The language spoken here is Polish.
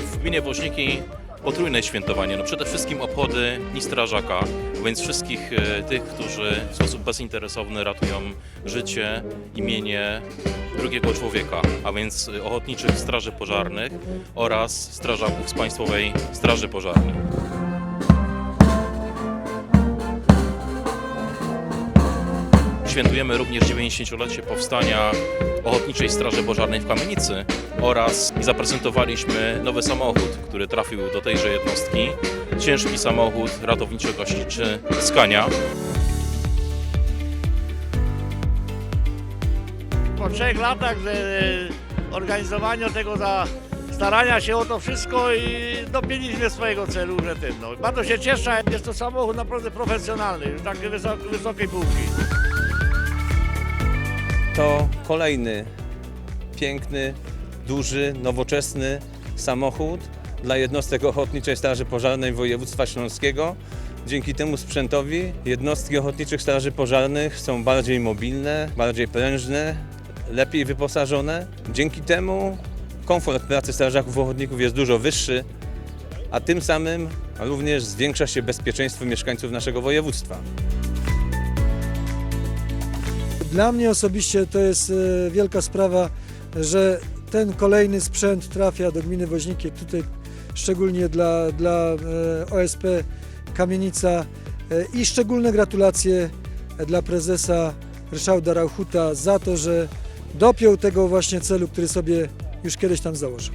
takie potrójne świętowanie. No przede wszystkim obchody Dni Strażaka, więc wszystkich e, tych, którzy w sposób bezinteresowny ratują życie, imienie drugiego człowieka, a więc ochotniczych straży pożarnych oraz strażaków z Państwowej Straży Pożarnej. Świętujemy również 90-lecie powstania Ochotniczej Straży Pożarnej w Kamienicy oraz zaprezentowaliśmy nowy samochód, który trafił do tejże jednostki. Ciężki samochód ratowniczo-gaśniczy Skania. po trzech latach że organizowania tego za starania się o to wszystko i dobiliśmy swojego celu, że no. Bardzo się cieszę, jest to samochód naprawdę profesjonalny, tak wysok, wysokiej półki. To kolejny piękny, duży, nowoczesny samochód dla jednostek Ochotniczej Straży Pożarnej Województwa Śląskiego. Dzięki temu sprzętowi jednostki Ochotniczych Straży Pożarnych są bardziej mobilne, bardziej prężne, lepiej wyposażone. Dzięki temu komfort pracy strażaków ochotników jest dużo wyższy, a tym samym również zwiększa się bezpieczeństwo mieszkańców naszego województwa. Dla mnie osobiście to jest e, wielka sprawa, że ten kolejny sprzęt trafia do gminy Woźniki, tutaj szczególnie dla, dla e, OSP Kamienica e, i szczególne gratulacje dla prezesa Ryszarda Rauchuta za to, że dopiął tego właśnie celu, który sobie już kiedyś tam założył.